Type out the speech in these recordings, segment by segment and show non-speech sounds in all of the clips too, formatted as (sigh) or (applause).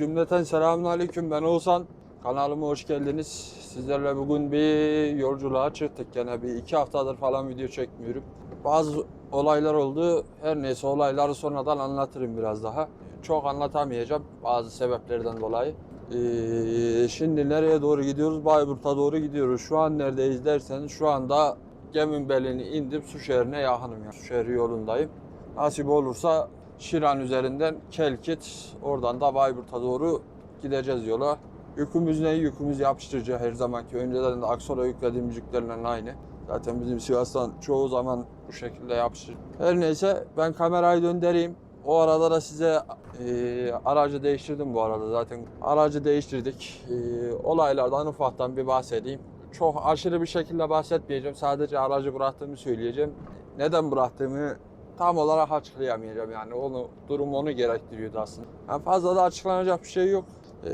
Cümleten selamünaleyküm. Ben Oğuzhan. Kanalıma hoş geldiniz. Sizlerle bugün bir yolculuğa çıktık. Gene bir iki haftadır falan video çekmiyorum. Bazı olaylar oldu. Her neyse olayları sonradan anlatırım biraz daha. Çok anlatamayacağım bazı sebeplerden dolayı. Ee, şimdi nereye doğru gidiyoruz? Bayburt'a doğru gidiyoruz. Şu an neredeyiz derseniz şu anda Geminbeli'ni indim. Su şehrine yakınım. Yani. Su şehri yolundayım. Nasip olursa Şiran üzerinden Kelkit, oradan da Bayburt'a doğru gideceğiz yola. Yükümüz ne? Yükümüz yapıştırıcı her zamanki. Önceden de Aksor'a yüklediğimiz yüklerle aynı. Zaten bizim Sivas'tan çoğu zaman bu şekilde yapıştır. Her neyse ben kamerayı döndüreyim. O arada da size e, aracı değiştirdim bu arada zaten. Aracı değiştirdik. E, olaylardan ufaktan bir bahsedeyim. Çok aşırı bir şekilde bahsetmeyeceğim. Sadece aracı bıraktığımı söyleyeceğim. Neden bıraktığımı tam olarak açıklayamayacağım yani onu durum onu gerektiriyordu aslında. Yani fazla da açıklanacak bir şey yok. Ee,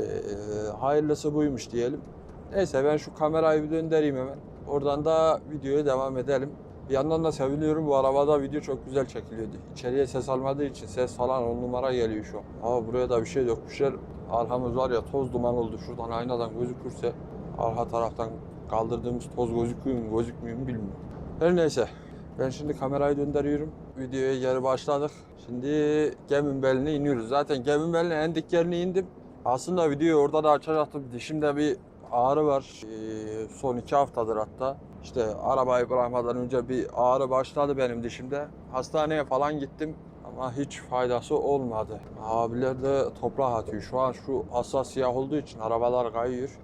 hayırlısı buymuş diyelim. Neyse ben şu kamerayı bir döndüreyim hemen. Oradan da videoya devam edelim. Bir yandan da seviniyorum bu arabada video çok güzel çekiliyordu. İçeriye ses almadığı için ses falan on numara geliyor şu an. Ama buraya da bir şey dökmüşler. Arkamız var ya toz duman oldu şuradan aynadan gözükürse arka taraftan kaldırdığımız toz gözüküyor mu gözükmüyor mu bilmiyorum. Her neyse ben şimdi kamerayı döndürüyorum. Videoya geri başladık. Şimdi gemin beline iniyoruz. Zaten gemin beline en dik yerine indim. Aslında videoyu orada da açacaktım. Dişimde bir ağrı var. Ee, son iki haftadır hatta. İşte arabayı bırakmadan önce bir ağrı başladı benim dişimde. Hastaneye falan gittim ama hiç faydası olmadı. Abiler de toprak atıyor. Şu an şu hassas siyah olduğu için arabalar kayıyor.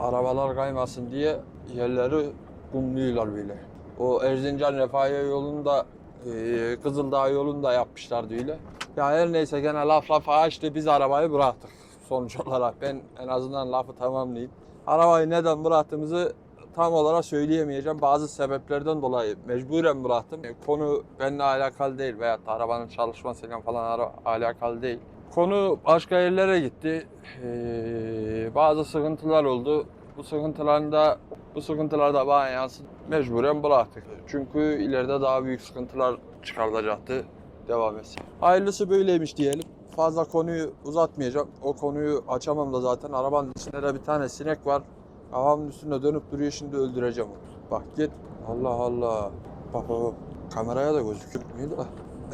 Arabalar kaymasın diye yerleri kumluyorlar böyle. O Erzincan Refahiye yolunda e, Kızıldağ yolunda yapmışlardı öyle. Ya her neyse gene laf lafa açtı biz arabayı bıraktık sonuç olarak. Ben en azından lafı tamamlayayım. Arabayı neden bıraktığımızı tam olarak söyleyemeyeceğim. Bazı sebeplerden dolayı mecburen bıraktım. E, Konu benimle alakalı değil da arabanın çalışmasıyla falan alakalı değil. Konu başka yerlere gitti. Ee, bazı sıkıntılar oldu. Bu sıkıntıların da bu sıkıntılar da bana yansıdı. Mecburen bıraktık. Çünkü ileride daha büyük sıkıntılar çıkarılacaktı. Devam etsin. Hayırlısı böyleymiş diyelim. Fazla konuyu uzatmayacağım. O konuyu açamam da zaten. Arabanın içinde de bir tane sinek var. Kafamın üstünde dönüp duruyor şimdi öldüreceğim onu. Bak git. Allah Allah. Bak bak bak. Kameraya da gözükmüyor da.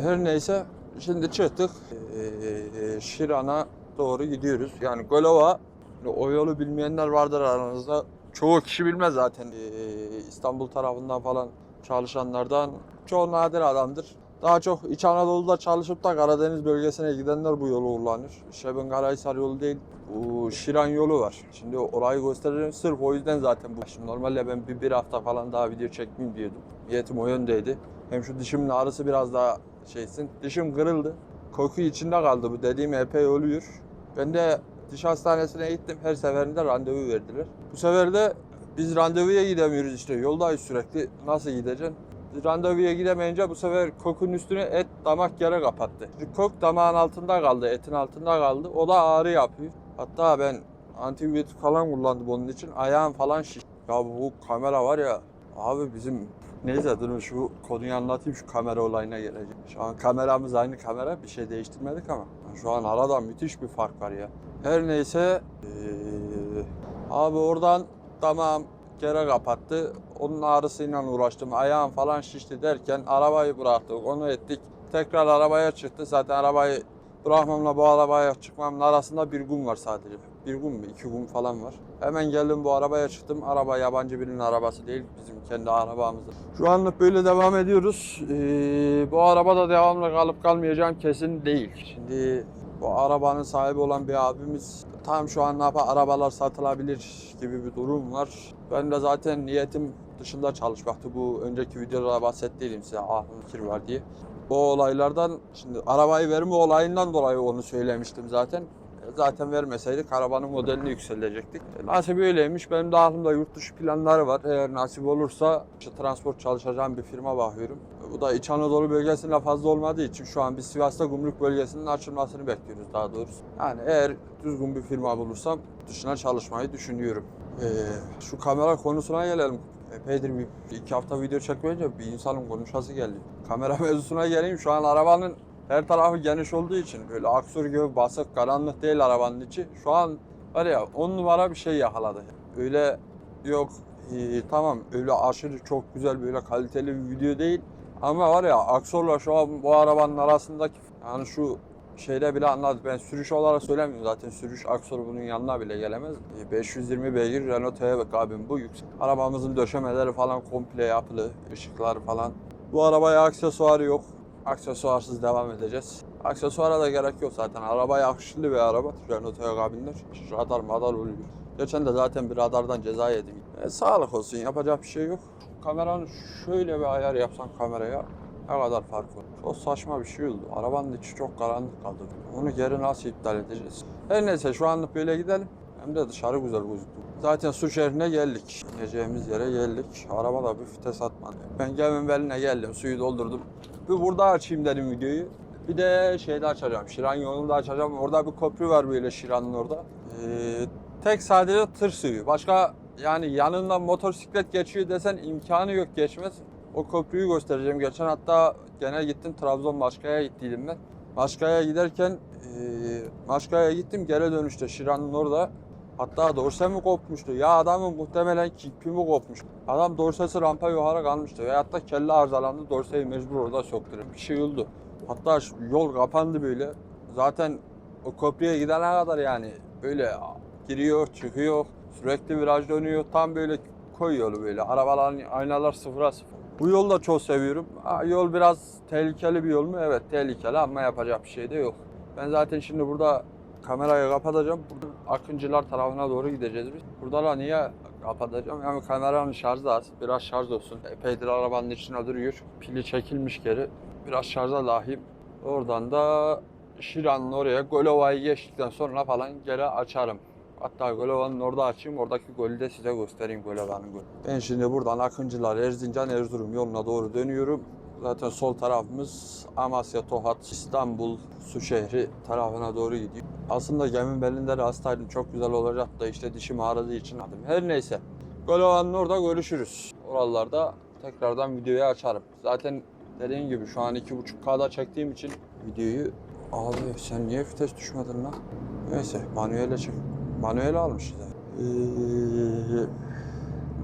Her neyse şimdi çıktık. Ee, Şiran'a doğru gidiyoruz. Yani Golova o yolu bilmeyenler vardır aranızda. Çoğu kişi bilmez zaten. Ee, İstanbul tarafından falan çalışanlardan çoğu nadir adamdır. Daha çok İç Anadolu'da çalışıp da Karadeniz bölgesine gidenler bu yolu kullanır. Şebin Karahisar yolu değil, bu Şiran yolu var. Şimdi orayı göstereceğim sırf o yüzden zaten bu. Şimdi normalde ben bir, bir hafta falan daha video çekmeyeyim diyordum. Niyetim o yöndeydi. Hem şu dişimin ağrısı biraz daha şeysin. Dişim kırıldı. Koku içinde kaldı bu dediğim epey oluyor. Ben de diş hastanesine gittim. Her seferinde randevu verdiler. Bu sefer de biz randevuya gidemiyoruz işte. Yoldayız sürekli. Nasıl gideceksin? randevuya gidemeyince bu sefer kokun üstüne et damak yere kapattı. Kok damağın altında kaldı, etin altında kaldı. O da ağrı yapıyor. Hatta ben antibiyotik falan kullandım onun için. Ayağım falan şiş. Ya bu kamera var ya abi bizim neyse durun şu konuyu anlatayım şu kamera olayına geleceğim. Şu an kameramız aynı kamera bir şey değiştirmedik ama şu an arada müthiş bir fark var ya. Her neyse eee, abi oradan damağım kere kapattı. Onun ağrısıyla uğraştım. Ayağım falan şişti derken arabayı bıraktık. Onu ettik. Tekrar arabaya çıktı. Zaten arabayı bırakmamla bu arabaya çıkmamın arasında bir gün var sadece. Bir gün mü? iki gün falan var. Hemen geldim bu arabaya çıktım. Araba yabancı birinin arabası değil. Bizim kendi arabamız. Şu anlık böyle devam ediyoruz. Ee, bu arabada devamlı kalıp kalmayacağım kesin değil. Şimdi bu arabanın sahibi olan bir abimiz tam şu an ne yapar arabalar satılabilir gibi bir durum var. Ben de zaten niyetim dışında çalışmaktı. Bu önceki videoda bahsettiydim size aklım fikir var diye. O olaylardan şimdi arabayı verme olayından dolayı onu söylemiştim zaten. Zaten vermeseydik arabanın modelini yükselecektik. E, Nasip öyleymiş. Benim de aklımda yurt dışı planları var. Eğer nasip olursa işte transport çalışacağım bir firma bakıyorum. Bu da İç Anadolu bölgesinde fazla olmadığı için şu an biz Sivas'ta gümrük bölgesinin açılmasını bekliyoruz daha doğrusu. Yani eğer düzgün bir firma bulursam dışına çalışmayı düşünüyorum. Ee, şu kamera konusuna gelelim. Epeydir bir iki hafta video çekmeyince bir insanın konuşası geldi. Kamera (laughs) mevzusuna geleyim. Şu an arabanın her tarafı geniş olduğu için böyle aksur gibi basık karanlık değil arabanın içi. Şu an var ya on numara bir şey yakaladı. Öyle yok e, tamam öyle aşırı çok güzel böyle kaliteli bir video değil. Ama var ya Aksor'la şu an bu arabanın arasındaki yani şu şeyde bile anladık. Ben sürüş olarak söylemiyorum zaten sürüş Aksor bunun yanına bile gelemez. E, 520 beygir Renault T-Bek abim bu yüksek. Arabamızın döşemeleri falan komple yapılı. ışıklar falan. Bu arabaya aksesuarı yok. Aksesuarsız devam edeceğiz. Aksesuara da gerek yok zaten. Araba yakışıklı bir araba. Renault T-Bek abinler. Radar madar oluyor. Geçen de zaten bir radardan ceza yedim. E, sağlık olsun yapacak bir şey yok. Kameranın şöyle bir ayar yapsan kameraya ne kadar fark var. Çok saçma bir şey oldu. Arabanın içi çok karanlık kaldı. Onu geri nasıl iptal edeceğiz? Her neyse şu anlık böyle gidelim. Hem de dışarı güzel gözüktü. Zaten su şehrine geldik. İneceğimiz yere geldik. Araba da bir vites atmadı. Ben geminin beline geldim. Suyu doldurdum. Bir burada açayım dedim videoyu. Bir de şeyde açacağım. Şiran yolunda açacağım. Orada bir köprü var böyle Şiran'ın orada. Ee, tek sadece tır suyu. Başka yani yanından motosiklet geçiyor desen imkanı yok geçmez. O köprüyü göstereceğim. Geçen hatta gene gittim Trabzon Maçka'ya gittiydim ben. Maçka'ya giderken eee Maçka'ya gittim geri dönüşte Şiran'ın orada. Hatta dorse mi kopmuştu? Ya adamın muhtemelen kipi mi kopmuş? Adam dorsesi rampa yukarı kalmıştı. Veyahut da kelle arızalandı dorseyi mecbur orada sokturuyor. Bir şey oldu. Hatta yol kapandı böyle. Zaten o köprüye gidene kadar yani böyle giriyor çıkıyor. Sürekli viraj dönüyor. Tam böyle koy yolu böyle. Arabaların aynalar sıfıra sıfır. Bu yolu da çok seviyorum. Yol biraz tehlikeli bir yol mu? Evet tehlikeli ama yapacak bir şey de yok. Ben zaten şimdi burada kamerayı kapatacağım. Burada Akıncılar tarafına doğru gideceğiz biz. Burada da niye kapatacağım? Yani kameranın şarjı az. Biraz şarj olsun. Epeydir arabanın içine duruyor. Pili çekilmiş geri. Biraz şarja lahiyim. Oradan da Şiran'ın oraya Golova'yı geçtikten sonra falan geri açarım. Hatta Golova'nın orada açayım. Oradaki golü de size göstereyim Golova'nın golü. Ben şimdi buradan Akıncılar, Erzincan, Erzurum yoluna doğru dönüyorum. Zaten sol tarafımız Amasya, Tohat, İstanbul, Suşehri tarafına doğru gidiyor. Aslında gemin belinde de hastaydım. Çok güzel olacak da işte dişim ağrıdığı için aldım. Her neyse. Golova'nın orada görüşürüz. Oralarda tekrardan videoyu açarım. Zaten dediğim gibi şu an 2.5K'da çektiğim için videoyu Abi sen niye vites düşmedin lan? Neyse manuele çek. Manuel almışız. Ee,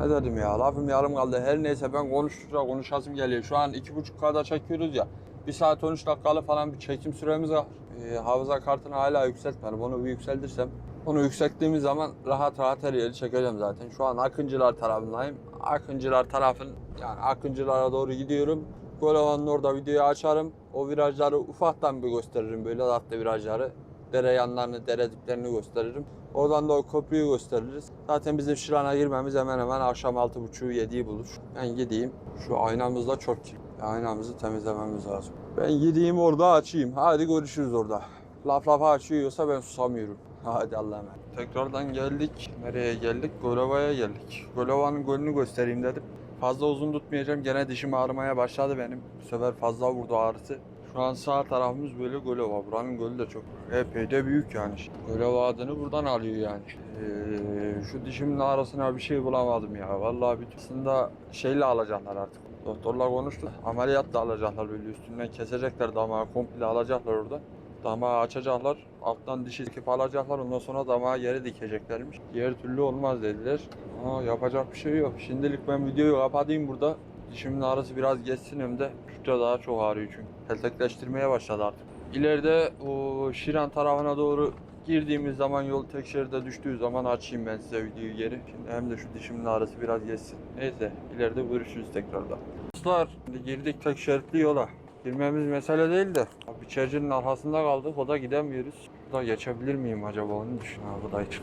ne dedim ya lafım yarım kaldı. Her neyse ben konuştukça konuşasım geliyor. Şu an 2.5K'da çekiyoruz ya. 1 saat 13 dakikalı falan bir çekim süremiz var. Ee, hafıza kartını hala yükseltmedim. Onu bir yükseltirsem onu yükselttiğimiz zaman rahat rahat her yeri çekeceğim zaten. Şu an Akıncılar tarafındayım. Akıncılar tarafın yani Akıncılara doğru gidiyorum. Golova'nın orada videoyu açarım. O virajları ufaktan bir gösteririm böyle tatlı virajları. Dere yanlarını, dere diplerini gösteririm. Oradan da o köprüyü gösteririz. Zaten bizim Şiran'a girmemiz hemen hemen akşam 6.30'u 7'yi bulur. Ben gideyim. Şu aynamız da çok kirli. Aynamızı temizlememiz lazım. Ben gideyim orada açayım. Hadi görüşürüz orada. Laf lafa açıyorsa ben susamıyorum. Hadi Allah'a emanet. Tekrardan geldik. Nereye geldik? Golova'ya geldik. Golova'nın golünü göstereyim dedim. Fazla uzun tutmayacağım. Gene dişim ağrımaya başladı benim. Bu sefer fazla vurdu ağrısı. Şu an sağ tarafımız böyle Golova. Buranın golü de çok epey de büyük yani. Golova adını buradan alıyor yani. Ee, şu dişimin arasına bir şey bulamadım ya. Vallahi bir aslında şeyle alacaklar artık. Doktorla konuştuk. Ameliyat da alacaklar böyle üstünden kesecekler damağı komple alacaklar orada. Damağı açacaklar. Alttan dişi dikip alacaklar. Ondan sonra damağı yere dikeceklermiş. Diğer türlü olmaz dediler. Ama yapacak bir şey yok. Şimdilik ben videoyu kapatayım burada. Dişimin ağrısı biraz geçsin hem de Türkçe daha çok ağrıyor çünkü. Peltekleştirmeye başladı artık. İleride o Şiran tarafına doğru girdiğimiz zaman yol tek şeride düştüğü zaman açayım ben size videoyu geri. Şimdi hem de şu dişimin ağrısı biraz geçsin. Neyse ileride görüşürüz tekrardan. Dostlar girdik tek şeritli yola. Girmemiz mesele değil de bir çerçenin arkasında kaldık o da gidemiyoruz. Burada geçebilir miyim acaba onu düşün. Ha bu da çık.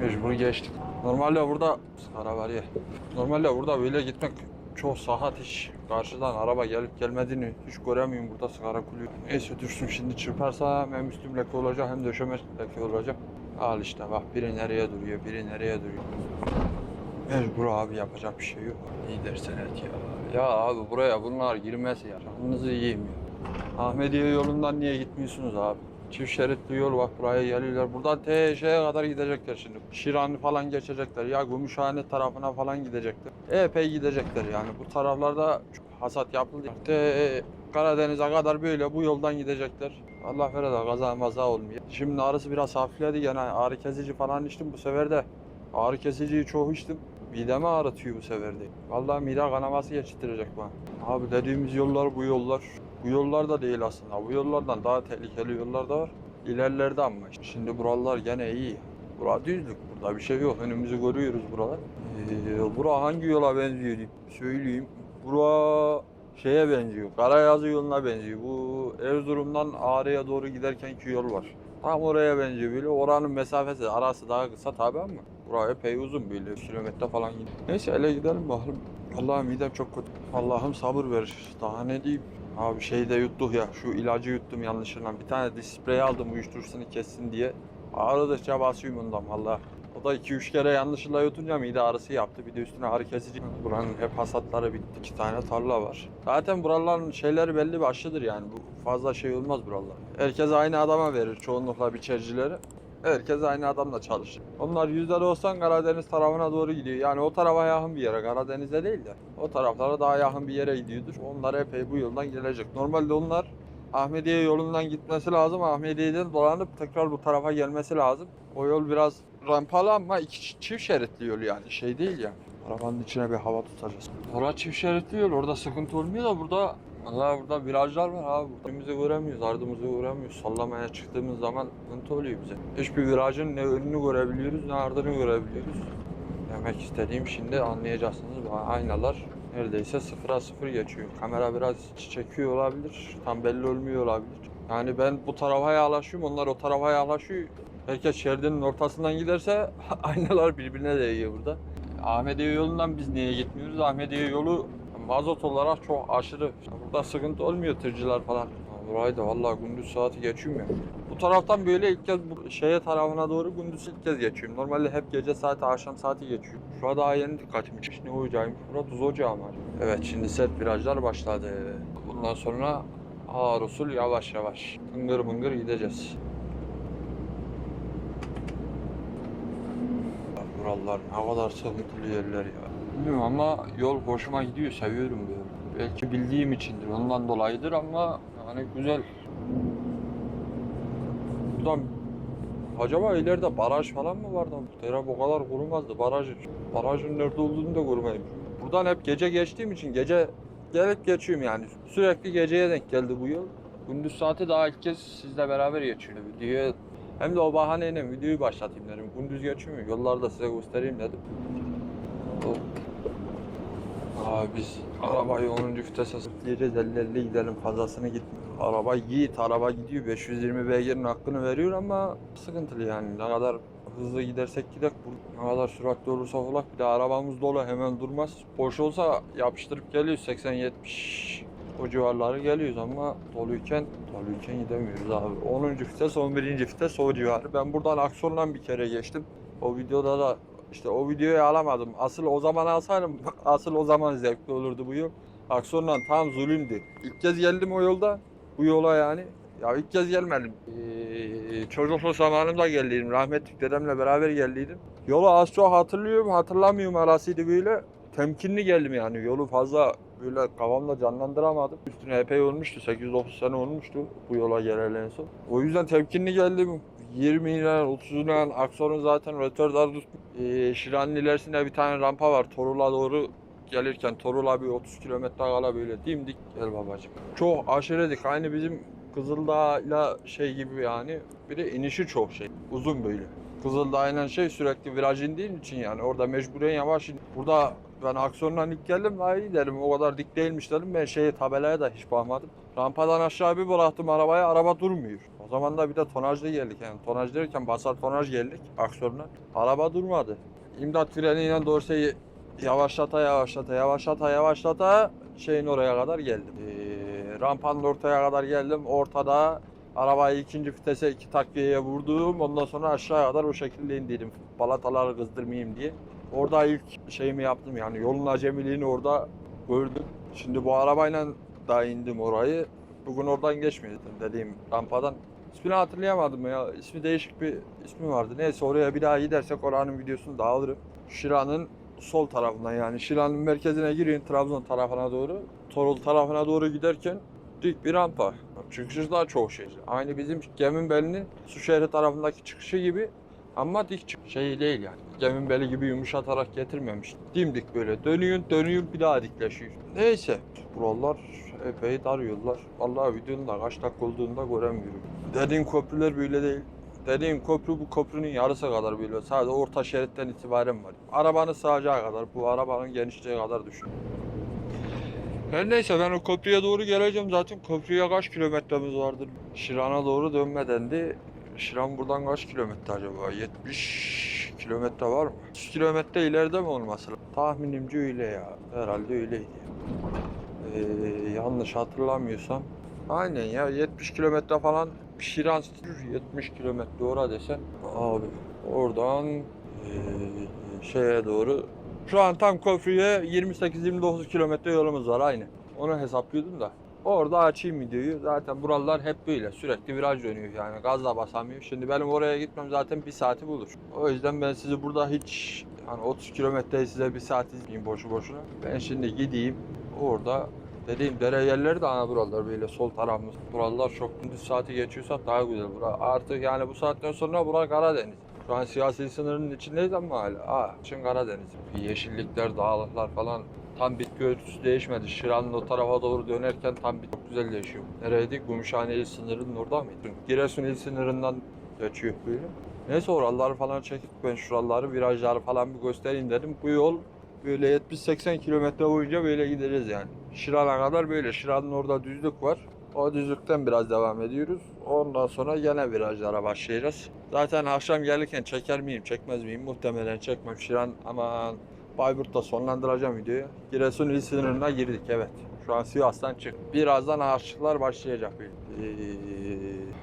Mecbur geçtik. Normalde burada var ya. Normalde burada böyle gitmek çok sahat iş. Karşıdan araba gelip gelmediğini hiç göremiyorum burada sigara kulüyor. Neyse düşsün şimdi çırparsa hem üstüm leke olacak hem döşeme leke olacak. Al işte bak biri nereye duruyor biri nereye duruyor. Mecbur abi yapacak bir şey yok. İyi dersen et ya. Ya abi buraya bunlar girmez ya. Canınızı yiyeyim ya. Ahmediye yolundan niye gitmiyorsunuz abi? Çift şeritli yol bak buraya geliyorlar. Buradan te şeye kadar gidecekler şimdi. Şiran falan geçecekler. Ya Gümüşhane tarafına falan gidecekler. Epey gidecekler yani. Bu taraflarda hasat yapıldı. İşte Karadeniz'e kadar böyle bu yoldan gidecekler. Allah vere de kaza maza olmuyor. Şimdi ağrısı biraz hafifledi gene ağrı kesici falan içtim bu sefer de. Ağrı kesiciyi çok içtim. Midemi ağrıtıyor bu sefer de. Vallahi mide kanaması geçirtirecek bana. Abi dediğimiz yollar bu yollar. Bu yollar da değil aslında. Bu yollardan daha tehlikeli yollar da var. İlerlerde ama. Şimdi buralar gene iyi. Bura düzlük. Burada bir şey yok. Önümüzü görüyoruz buralar. Ee, bura hangi yola benziyor diyeyim. söyleyeyim. Bura şeye benziyor. Karayazı yoluna benziyor. Bu Erzurum'dan Ağrı'ya doğru giderkenki yol var. Tam oraya benziyor böyle. Oranın mesafesi arası daha kısa tabi ama buraya epey uzun böyle. Kilometre falan gidiyor. Neyse hele gidelim bakalım. Allah'ım midem çok kötü. Allah'ım sabır ver. Daha ne diyeyim. Abi şey de yuttuk ya. Şu ilacı yuttum yanlışlıkla. Bir tane de sprey aldım uyuşturucusunu kessin diye. Ağrıdıkça basıyorum ondan valla. O da 2-3 kere yanlışlıkla yutunca mide ağrısı yaptı. Bir de üstüne ağrı kesici. Buranın hep hasatları bitti. İki tane tarla var. Zaten buraların şeyleri belli bir aşıdır yani. Bu fazla şey olmaz buralar. Herkes aynı adama verir çoğunlukla biçercileri. Herkes aynı adamla çalışır. Onlar yüzde doksan Karadeniz tarafına doğru gidiyor. Yani o tarafa yakın bir yere. Karadeniz'e değil de. O taraflara daha yakın bir yere gidiyordur. Onlar epey bu yoldan gelecek. Normalde onlar Ahmediye yolundan gitmesi lazım. Ahmediye'den dolanıp tekrar bu tarafa gelmesi lazım. O yol biraz rampalı ama iki çift şeritli yol yani şey değil ya. Arabanın içine bir hava tutacağız. Orada çift şeritli yol orada sıkıntı olmuyor da burada Allah burada virajlar var abi. Önümüzü göremiyoruz, ardımızı göremiyoruz. Sallamaya çıktığımız zaman sıkıntı oluyor bize. Hiçbir virajın ne önünü görebiliyoruz ne ardını görebiliyoruz. Demek istediğim şimdi anlayacaksınız. Aynalar neredeyse sıfıra sıfır geçiyor. Kamera biraz çekiyor olabilir. Tam belli olmuyor olabilir. Yani ben bu tarafa yaklaşıyorum, onlar o tarafa yaklaşıyor. Herkes şeridinin ortasından giderse (laughs) aynalar birbirine değiyor burada. Ahmediye yolundan biz niye gitmiyoruz? Ahmediye yolu mazot olarak çok aşırı. Burada sıkıntı olmuyor tırcılar falan. Burayı da vallahi gündüz saati geçiyorum ya. Bu taraftan böyle ilk kez bu şeye tarafına doğru gündüz ilk kez geçiyorum. Normalde hep gece saati, akşam saati geçiyor. Şurada daha yeni dikkatimi çekmiş. Ne ocağıymış? Burası tuz ocağı acaba? Evet şimdi sert virajlar başladı. Bundan sonra ağır usul yavaş yavaş. Mıngır mıngır gideceğiz. Buralar ne kadar sıkıntılı yerler ya. Bilmiyorum ama yol hoşuma gidiyor, seviyorum böyle. Belki bildiğim içindir, ondan dolayıdır ama yani güzel. Buradan acaba ileride baraj falan mı vardı? Dere bu kadar kurumazdı barajı. Barajın nerede olduğunu da görmedim. Buradan hep gece geçtiğim için gece gelip geçiyorum yani. Sürekli geceye denk geldi bu yol. Gündüz saati daha ilk kez sizle beraber geçiyorum. Videoya hem de o bahaneyle videoyu başlatayım dedim. Gündüz geçmiyor. Yollarda size göstereyim dedim. Hop. Abi biz arabayı 10. vitese diyeceğiz 50 gidelim fazlasını gitmiyor. Araba yiğit araba gidiyor 520 beygirin hakkını veriyor ama sıkıntılı yani ne kadar hızlı gidersek gidek ne kadar süratli olursa olak bir de arabamız dolu hemen durmaz. Boş olsa yapıştırıp geliyoruz 80-70 o civarları geliyoruz ama doluyken doluyken gidemiyoruz abi. 10. vites 11. vites o civarı. Ben buradan Akson'dan bir kere geçtim. O videoda da işte o videoyu alamadım. Asıl o zaman alsaydım asıl o zaman zevkli olurdu bu yol. Akson'dan tam zulümdü. İlk kez geldim o yolda. Bu yola yani. Ya ilk kez gelmedim. Ee, çocukluk zamanımda geldiydim. Rahmetli dedemle beraber geldiydim. Yolu az çok hatırlıyorum. Hatırlamıyorum arasıydı böyle. Temkinli geldim yani. Yolu fazla böyle kafamda canlandıramadım. Üstüne epey olmuştu. 8-9 sene olmuştu bu yola geleli en son. O yüzden temkinli geldim. 20 ile 30 ile Akson'un zaten rötordar ee, Şiran'ın ilerisinde bir tane rampa var. Torul'a doğru gelirken Torul'a bir 30 kilometre kala böyle dimdik gel babacığım. Çok aşırı dik. Aynı bizim Kızıldağ'la şey gibi yani. Bir de inişi çok şey. Uzun böyle. Kızıldağ aynen şey sürekli viraj indiğin için yani orada mecburen yavaş. Burada ben aksiyondan ilk geldim daha iyi dedim. O kadar dik değilmiş dedim. Ben şeye tabelaya da hiç bakmadım. Rampadan aşağı bir bıraktım arabaya. Araba durmuyor. O zaman da bir de tonajlı geldik yani. Tonaj derken basar tonaj geldik aksiyondan. Araba durmadı. İmdat freniyle dorseyi yavaşlata yavaşlata yavaşlata yavaşlata şeyin oraya kadar geldim. Ee, rampanın ortaya kadar geldim. Ortada arabayı ikinci vitese iki takviyeye vurdum. Ondan sonra aşağı kadar o şekilde indirdim. Balataları kızdırmayayım diye. Orada ilk şeyimi yaptım yani yolun acemiliğini orada gördüm. Şimdi bu arabayla daha indim orayı. Bugün oradan geçmiyordum dediğim rampadan. İsmini hatırlayamadım ya. İsmi değişik bir ismi vardı. Neyse oraya bir daha gidersek oranın videosunu da alırım. Şira'nın sol tarafından yani Şilan'ın merkezine giriyorsun Trabzon tarafına doğru. Torul tarafına doğru giderken dik bir rampa. Çıkışı da çok şey. Aynı bizim Geminbeli'nin Suşehri tarafındaki çıkışı gibi ama dik çık şey değil yani. Geminbeli gibi yumuşatarak getirmemiş. Dimdik böyle dönüyorsun dönüyorsun bir daha dikleşiyor. Neyse buralar epey dar yollar. Vallahi videonun da kaç dakika olduğunu da göremiyorum. Dediğim köprüler böyle değil. Dediğim köprü bu köprünün yarısı kadar böyle. Sadece orta şeritten itibaren var. Arabanın sığacağı kadar, bu arabanın genişliği kadar düşün. Her neyse ben o köprüye doğru geleceğim zaten. Köprüye kaç kilometremiz vardır? Şiran'a doğru dönmeden de Şiran buradan kaç kilometre acaba? 70 kilometre var mı? 100 kilometre ileride mi olması lazım? Tahminimce öyle ya. Herhalde öyleydi. Ee, yanlış hatırlamıyorsam. Aynen ya 70 kilometre falan Şiran 70 kilometre ora desen. Abi oradan ee, şeye doğru şu an tam köprüye 28-29 kilometre yolumuz var aynı. Onu hesaplıyordum da. Orada açayım videoyu. Zaten buralar hep böyle. Sürekli viraj dönüyor yani. Gaz da basamıyor. Şimdi benim oraya gitmem zaten bir saati bulur. O yüzden ben sizi burada hiç hani 30 kilometre size bir saat izleyeyim boşu boşuna. Ben şimdi gideyim. Orada dediğim dere yerleri de ana buralar böyle sol tarafımız. Buralar çok gündüz saati geçiyorsa daha güzel. Bura artık yani bu saatten sonra bura Karadeniz. Şu an siyasi sınırın içindeyiz ama hala. Aa, için Karadeniz. Yeşillikler, dağlıklar falan tam bitki örtüsü değişmedi. Şiran'ın o tarafa doğru dönerken tam bir çok güzel değişiyor. Nereydi? Gümüşhane il sınırının orada mıydı? Giresun il sınırından geçiyor böyle. Neyse oraları falan çekip ben şuraları virajları falan bir göstereyim dedim. Bu yol böyle 70-80 kilometre boyunca böyle gideceğiz yani. Şiran'a kadar böyle. Şiran'ın orada düzlük var. O düzlükten biraz devam ediyoruz. Ondan sonra gene virajlara başlayacağız. Zaten akşam gelirken çeker miyim, çekmez miyim? Muhtemelen çekmem. Şiran aman Bayburt'ta sonlandıracağım videoyu. Giresun il sınırına girdik evet. Şu an Sivas'tan çık. Birazdan ağaçlıklar başlayacak. Ee,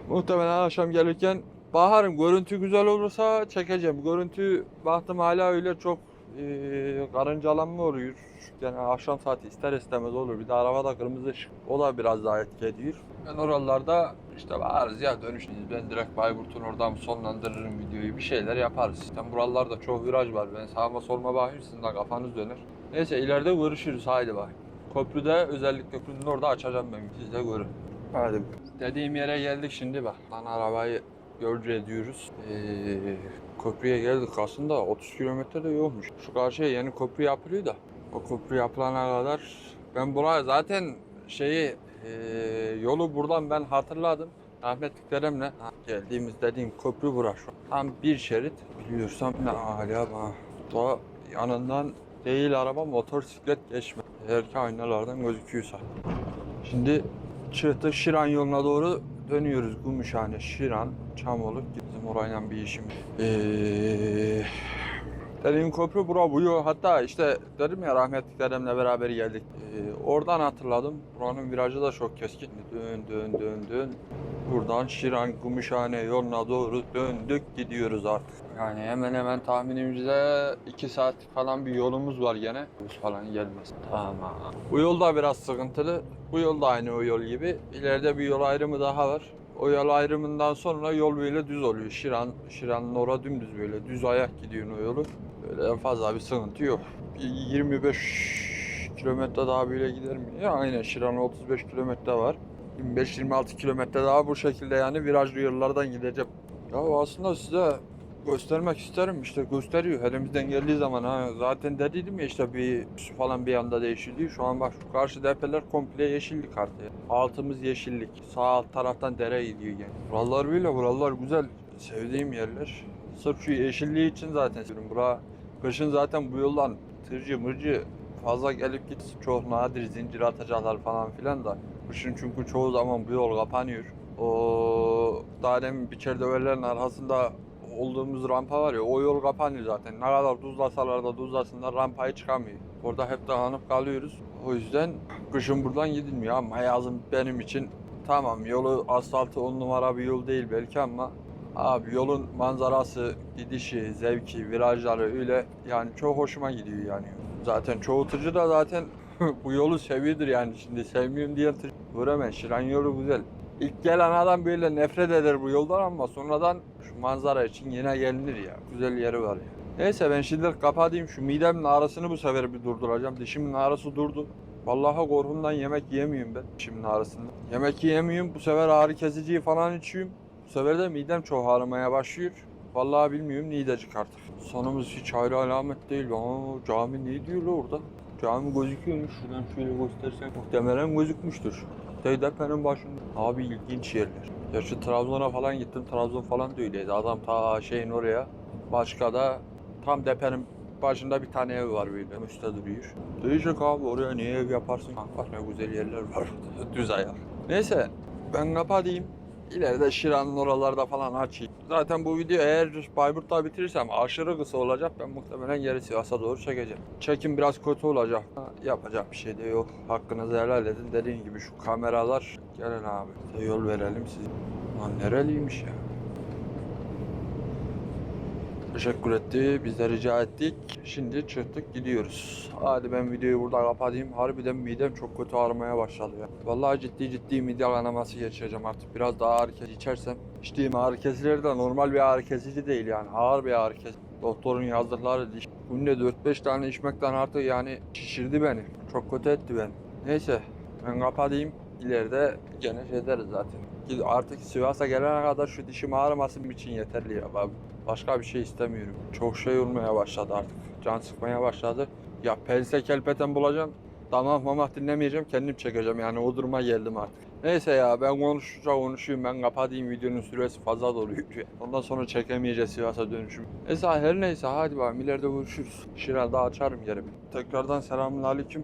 muhtemelen akşam gelirken baharım görüntü güzel olursa çekeceğim. Görüntü baktım hala öyle çok e, karıncalanma oluyor. Yani akşam saati ister istemez olur. Bir de arabada kırmızı ışık. O da biraz daha etki ediyor. Ben oralarda işte varız ya dönüşünüz. Ben direkt Bayburt'un oradan sonlandırırım videoyu. Bir şeyler yaparız. Zaten buralarda çok viraj var. Ben sağıma solma bakayım sizin de kafanız döner. Neyse ileride görüşürüz. Haydi bak. Köprüde özellikle köprünün orada açacağım ben. Siz de görün. Hadi. Dediğim yere geldik şimdi bak. Lan arabayı yolcu ediyoruz. Ee, köprüye geldik aslında 30 kilometre de yokmuş. Şu karşıya yeni köprü yapılıyor da. O köprü yapılana kadar ben buraya zaten şeyi e, yolu buradan ben hatırladım. Rahmetli dedemle ha, geldiğimiz dediğim köprü bura şu. an. Tam bir şerit biliyorsam ne hala. Da yanından değil araba motosiklet geçme. Eğer ki aynalardan gözüküyorsa. Şimdi çıktık Şiran yoluna doğru dönüyoruz. Gümüşhane, Şiran, Çamoluk. Bizim orayla bir işim. Ee, dediğim köprü bura bu yol. Hatta işte dedim ya rahmetli dedemle beraber geldik. Ee, oradan hatırladım. Buranın virajı da çok keskin. Dön dön dön dön. Buradan Şiran, Gümüşhane yoluna doğru döndük gidiyoruz artık. Yani hemen hemen tahminimizde 2 saat falan bir yolumuz var gene. Bus falan gelmez. Tamam. Bu yol da biraz sıkıntılı. Bu yol da aynı o yol gibi. İleride bir yol ayrımı daha var. O yol ayrımından sonra yol böyle düz oluyor. Şiran, Şiran'ın orada dümdüz böyle düz ayak gidiyor o yolu. Böyle en fazla bir sıkıntı yok. Bir 25 kilometre daha böyle gider mi? Ya aynen Şiran'a 35 kilometre var. 25-26 kilometre daha bu şekilde yani virajlı yollardan gideceğim. Ya aslında size göstermek isterim. İşte gösteriyor. Elimizden geldiği zaman ha zaten dediydim ya işte bir su falan bir anda değişildi. Şu an bak şu karşı depeler komple yeşillik artık. Altımız yeşillik. Sağ alt taraftan dere gidiyor yani. Buralar böyle buralar güzel. Sevdiğim yerler. Sırf şu yeşilliği için zaten seviyorum. Bura kışın zaten bu yoldan tırcı mırcı fazla gelip git çok nadir zincir atacaklar falan filan da kışın çünkü çoğu zaman bu yol kapanıyor o daha demin biçer döverlerin arkasında olduğumuz rampa var ya o yol kapanıyor zaten. Ne kadar tuzlasalar da tuzlasınlar rampayı çıkamıyor. Orada hep dağınıp kalıyoruz. O yüzden kışın buradan gidilmiyor ama yazın benim için tamam yolu asfaltı on numara bir yol değil belki ama abi yolun manzarası, gidişi, zevki, virajları öyle yani çok hoşuma gidiyor yani. Zaten çoğu tırcı da zaten (laughs) bu yolu seviyordur yani şimdi sevmiyorum diyen tırcı. Göremen Şiran yolu güzel. İlk gelen adam böyle nefret eder bu yoldan ama sonradan şu manzara için yine gelinir ya. Güzel yeri var ya. Neyse ben şimdi kapatayım şu midemin ağrısını bu sefer bir durduracağım. Dişimin ağrısı durdu. Vallahi korkumdan yemek yiyemiyorum ben dişimin ağrısından. Yemek yiyemiyorum. Bu sefer ağrı kesiciyi falan içiyorum. Bu sefer de midem çok ağrımaya başlıyor. Vallahi bilmiyorum ne edecek artık. Sonumuz hiç hayra alamet değil. Aa, cami ne diyor orada? Cami gözüküyormuş. Şuradan şöyle göstersek muhtemelen gözükmüştür. Teydepe'nin başında. Abi ilginç yerler. Gerçi Trabzon'a falan gittim. Trabzon falan da öyleydi. Adam ta şeyin oraya. Başka da tam depenin başında bir tane ev var böyle. Üstte duruyor. Değişik abi oraya niye ev yaparsın? Bak ne güzel yerler var. (laughs) Düz ayak. Neyse ben kapatayım. İleride Şiran'ın oralarda falan açayım. Zaten bu video eğer Bayburt'ta bitirirsem aşırı kısa olacak. Ben muhtemelen geri Sivas'a doğru çekeceğim. Çekim biraz kötü olacak. Yapacak bir şey de yok. Hakkınızı helal edin. Dediğim gibi şu kameralar. Gelin abi. Yol verelim size. Lan nereliymiş ya? Teşekkür etti. Biz de rica ettik. Şimdi çıktık gidiyoruz. Hadi ben videoyu burada kapatayım. Harbiden midem çok kötü ağrımaya başladı ya. Vallahi ciddi ciddi mide kanaması geçireceğim artık. Biraz daha ağrı kesici içersem. İçtiğim ağrı kesicileri de normal bir ağrı kesici değil yani. Ağır bir ağrı kesici. Doktorun yazdıkları diş. Günde 4-5 tane içmekten artık yani şişirdi beni. Çok kötü etti beni. Neyse ben kapatayım. İleride gene şey deriz zaten. Artık Sivas'a gelene kadar şu dişim ağrımasın için yeterli ya abi. Başka bir şey istemiyorum. Çok şey olmaya başladı artık. Can sıkmaya başladı. Ya pense kelpeten bulacağım. Tamam mama dinlemeyeceğim. Kendim çekeceğim. Yani o duruma geldim artık. Neyse ya ben konuşacak konuşayım. Ben kapatayım videonun süresi fazla doluyor. (laughs) Ondan sonra çekemeyeceğiz Sivas'a dönüşüm. Neyse her neyse hadi bakalım ileride görüşürüz. Şiraz'da açarım yerimi. Tekrardan selamun aleyküm.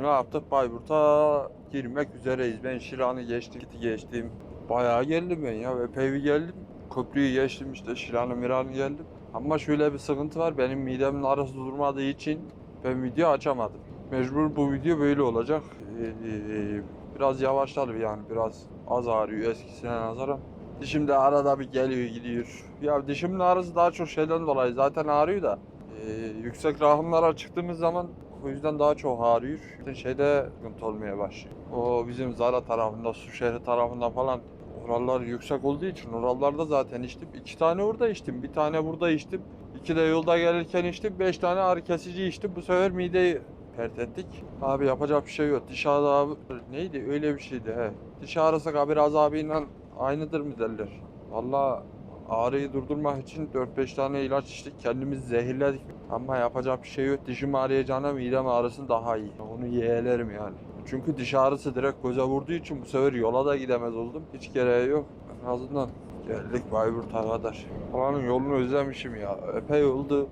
Ne yaptık? Bayburt'a girmek üzereyiz. Ben Şiran'ı geçtim, geçtim. Bayağı geldim ben ya. Epey bir geldim. Köprüyü geçtim işte Şiran'ı Miran'ı geldim. Ama şöyle bir sıkıntı var. Benim midemin arası durmadığı için ben video açamadım. Mecbur bu video böyle olacak. Ee, biraz yavaşladı yani. Biraz az ağrıyor eskisine nazaran. Dişim de arada bir geliyor gidiyor. Ya dişimin ağrısı daha çok şeyden dolayı zaten ağrıyor da. Ee, yüksek rahimlara çıktığımız zaman o yüzden daha çok ağrıyor. Şeyde sıkıntı olmaya başlıyor. O bizim Zara tarafında, su şehri tarafında falan oralar yüksek olduğu için oralarda zaten içtim. İki tane orada içtim, bir tane burada içtim. İki de yolda gelirken içtim, beş tane ağrı kesici içtim. Bu sefer mideyi pert ettik. Abi yapacak bir şey yok. Diş abi neydi öyle bir şeydi he. Diş ağrısı kabir azabıyla aynıdır mı derler. Valla ağrıyı durdurmak için 4-5 tane ilaç içtik. Kendimizi zehirledik. Ama yapacak bir şey yok. Dişim ağrıyacağına midem ağrısın daha iyi. Onu yeğlerim yani. Çünkü diş ağrısı direkt göze vurduğu için bu sefer yola da gidemez oldum. Hiç gereği yok. En azından geldik Bayburt'a kadar. Buranın yolunu özlemişim ya. Epey oldu.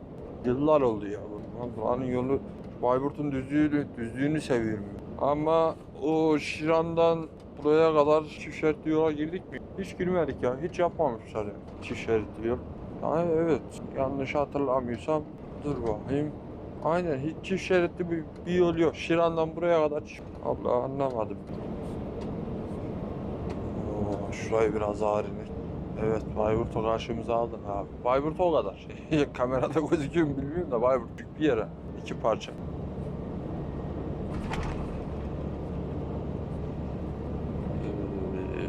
Yıllar oldu ya. Buranın yolu Bayburt'un düzlüğünü, düzlüğünü seviyorum. Ama o Şiran'dan buraya kadar çift şeritli yola girdik mi? Hiç girmedik ya. Hiç yapmamışlar ya. Çift şeritli yol. Yani evet. Yanlış hatırlamıyorsam dur bakayım. Aynen hiç çift şeritli bir, bir yol yok. Şiran'dan buraya kadar çift. Allah anlamadım. Oo, şurayı biraz ağır inir. Evet Bayburt'u karşımıza aldık abi. Bayburt o kadar. (laughs) Kamerada gözüküyor mu bilmiyorum da Bayburt büyük bir yere. İki parça. Ee,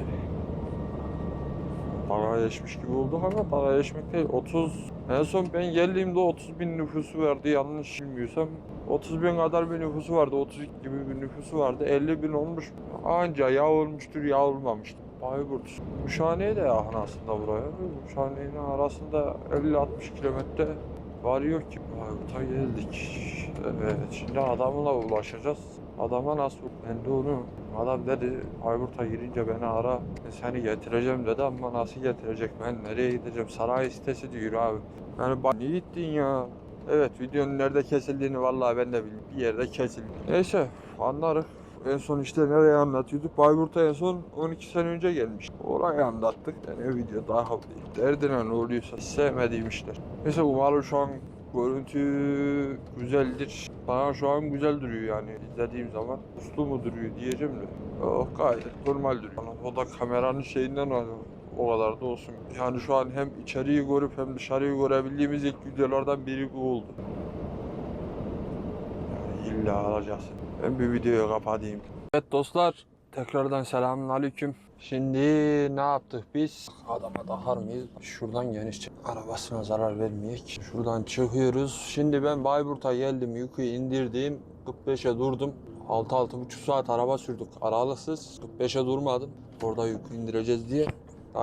Para geçmiş gibi oldu ama para geçmek değil. 30 en son ben geldiğimde 30 bin nüfusu vardı yanlış bilmiyorsam. 30 bin kadar bir nüfusu vardı. 32 gibi bir nüfusu vardı. 50 bin olmuş. Anca ya olmuştur ya olmamıştır. Bayburt. Uşhane'ye de yakın aslında buraya. Uşhane'nin arasında 50-60 kilometre var yok ki. Bayburt'a geldik. Evet şimdi adamla ulaşacağız. Adama nasıl? Ben de onu Adam dedi Bayburt'a girince beni ara seni getireceğim dedi ama nasıl getirecek ben nereye gideceğim saray sitesi diyor abi. Yani ne gittin ya? Evet videonun nerede kesildiğini vallahi ben de bilmiyorum. Bir yerde kesildi. Neyse anlarız. En son işte nereye anlatıyorduk? Bayburt'a en son 12 sene önce gelmiş. Orayı anlattık. Yani video daha derdine ne oluyorsa sevmediğim işler. Neyse umarım şu an görüntü güzeldir. Bana şu an güzel duruyor yani izlediğim zaman. Uslu mu duruyor diyeceğim de. Oh gayet normal duruyor. O da kameranın şeyinden o- o kadar da olsun. Yani şu an hem içeriği görüp hem dışarıyı görebildiğimiz ilk videolardan biri bu oldu. Yani illa alacaksın. Ben bir videoyu kapatayım. Evet dostlar Tekrardan selamun aleyküm. Şimdi ne yaptık biz? Adama dahar mıyız? Şuradan geniş çık- Arabasına zarar vermeyek. Şuradan çıkıyoruz. Şimdi ben Bayburt'a geldim. Yükü indirdim. 45'e durdum. 6-6,5 saat araba sürdük aralıksız. 45'e durmadım. Orada yükü indireceğiz diye.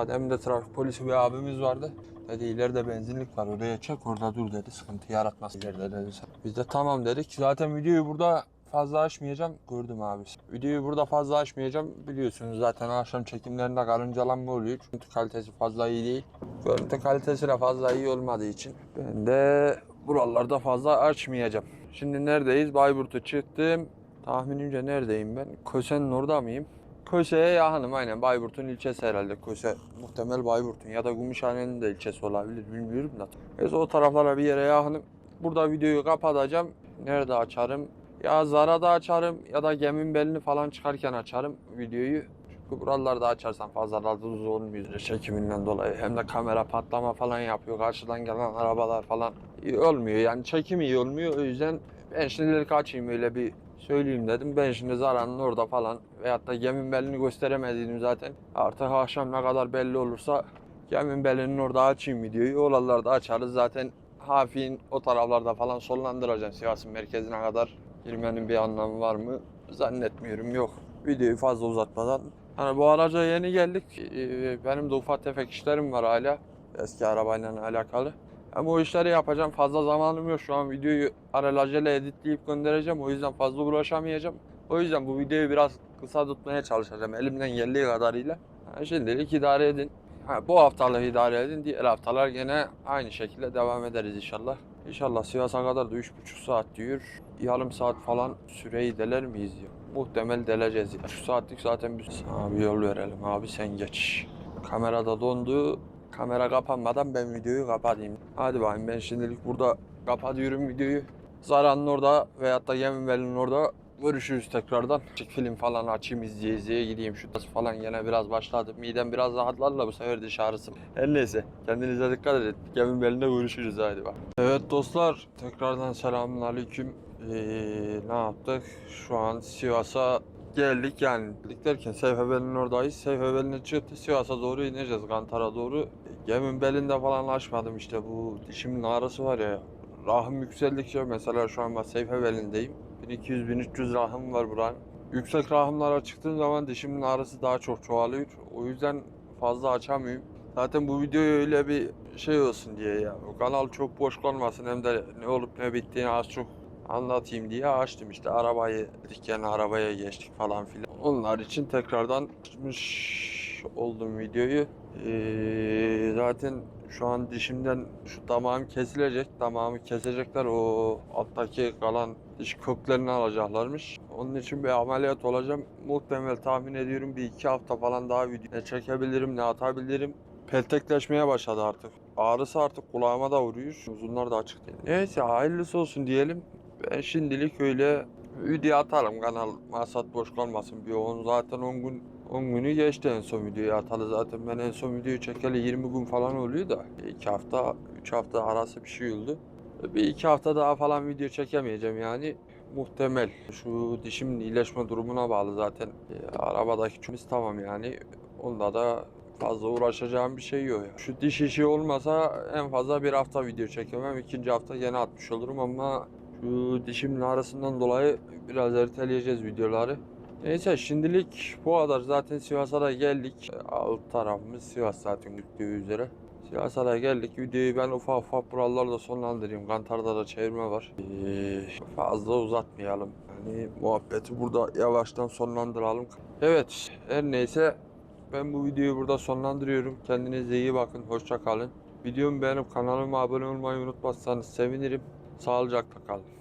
Demin de trafik polisi bir abimiz vardı. Dedi ileride benzinlik var oraya çek orada dur dedi sıkıntı yaratmaz ileride dedi. Biz de tamam dedik. Zaten videoyu burada fazla açmayacağım. Gördüm abi. Videoyu burada fazla açmayacağım. Biliyorsunuz zaten akşam çekimlerinde karıncalanma oluyor. Görüntü kalitesi fazla iyi değil. Görüntü kalitesi de fazla iyi olmadığı için ben de buralarda fazla açmayacağım. Şimdi neredeyiz? Bayburt'a çıktım. Tahminimce neredeyim ben? Köse'nin orada mıyım? Köse'ye yakınım aynen. Bayburt'un ilçesi herhalde. Köse muhtemel Bayburt'un ya da Gümüşhane'nin de ilçesi olabilir bilmiyorum da. Neyse o taraflara bir yere yakınım. Burada videoyu kapatacağım. Nerede açarım? Ya Zara'da açarım ya da gemin belini falan çıkarken açarım videoyu. Çünkü buralarda açarsam fazla da düz olmuyor çekiminden dolayı. Hem de kamera patlama falan yapıyor. Karşıdan gelen arabalar falan iyi olmuyor. Yani çekim iyi olmuyor. O yüzden ben şimdilik açayım öyle bir söyleyeyim dedim. Ben şimdi Zara'nın orada falan veyahut da gemin belini gösteremediydim zaten. Artık akşam ne kadar belli olursa gemin belinin orada açayım videoyu. Oralarda açarız zaten. Hafifin o taraflarda falan sonlandıracağım Sivas'ın merkezine kadar girmenin bir anlamı var mı? Zannetmiyorum yok. Videoyu fazla uzatmadan. Hani bu araca yeni geldik. Ee, Benim de ufak tefek işlerim var hala. Eski arabayla alakalı. Ama o işleri yapacağım. Fazla zamanım yok. Şu an videoyu alelacele editleyip göndereceğim. O yüzden fazla uğraşamayacağım. O yüzden bu videoyu biraz kısa tutmaya çalışacağım. Elimden geldiği kadarıyla. Ha, şimdilik idare edin. Ha, bu haftalık idare edin. Diğer haftalar gene aynı şekilde devam ederiz inşallah. İnşallah Sivas'a kadar da 3,5 saat diyor. Yarım saat falan süreyi deler miyiz ya? Muhtemel deleceğiz ya. Şu saatlik zaten bir... Sana bir yol verelim abi sen geç. Kamerada dondu. Kamera kapanmadan ben videoyu kapatayım. Hadi bakayım ben şimdilik burada kapatıyorum videoyu. Zara'nın orada veyahut da Yeminbel'in orada görüşürüz tekrardan. Film falan açayım izleye izleye gideyim şu tas falan yine biraz başladı. Midem biraz rahatlarla bu sefer diş ağrısı. Her neyse kendinize dikkat edin. Yeminbel'inde görüşürüz hadi bak. Evet dostlar tekrardan selamun aleyküm. Ee, ne yaptık? Şu an Sivas'a geldik yani. Geldik derken Seyfebel'in oradayız. Seyfebel'ine çıktı. Sivas'a doğru ineceğiz. Kantar'a doğru. Gemin belinde falan açmadım işte bu dişimin ağrısı var ya. Rahım yükseldikçe mesela şu an ben Seyfebel'indeyim. 1200-1300 rahım var buranın. Yüksek rahımlara çıktığım zaman dişimin ağrısı daha çok çoğalıyor. O yüzden fazla açamıyorum. Zaten bu video öyle bir şey olsun diye ya. O kanal çok boş kalmasın hem de ne olup ne bittiğini az çok anlatayım diye açtım işte arabayı dükkanı arabaya geçtik falan filan. Onlar için tekrardan açmış oldum videoyu. Ee, zaten şu an dişimden şu damağım kesilecek. Damağımı kesecekler. O alttaki kalan diş köklerini alacaklarmış. Onun için bir ameliyat olacağım. Muhtemel tahmin ediyorum bir iki hafta falan daha video ne çekebilirim ne atabilirim. Peltekleşmeye başladı artık. Ağrısı artık kulağıma da vuruyor. Uzunlar da açık değil. Neyse hayırlısı olsun diyelim. Ben şimdilik öyle video atarım kanal masat boş kalmasın. Bir on zaten 10 gün 10 günü geçti en son videoyu atalı zaten ben en son videoyu çekeli 20 gün falan oluyor da 2 hafta 3 hafta arası bir şey oldu. Bir iki hafta daha falan video çekemeyeceğim yani muhtemel. Şu dişimin iyileşme durumuna bağlı zaten. E, arabadaki çömüz tamam yani. Onda da fazla uğraşacağım bir şey yok. ya. Şu diş işi olmasa en fazla bir hafta video çekemem. ikinci hafta gene atmış olurum ama şu dişimin ağrısından dolayı biraz erteleyeceğiz videoları. Neyse şimdilik bu kadar. Zaten Sivas'a da geldik. Alt tarafımız Sivas zaten gittiği üzere. Sivas'a da geldik. Videoyu ben ufak ufak buralarda sonlandırayım. Kantar'da da çevirme var. Ee, fazla uzatmayalım. Yani muhabbeti burada yavaştan sonlandıralım. Evet her neyse ben bu videoyu burada sonlandırıyorum. Kendinize iyi bakın. Hoşça kalın. Videomu beğenip kanalıma abone olmayı unutmazsanız sevinirim. Sağlıcakla kalın.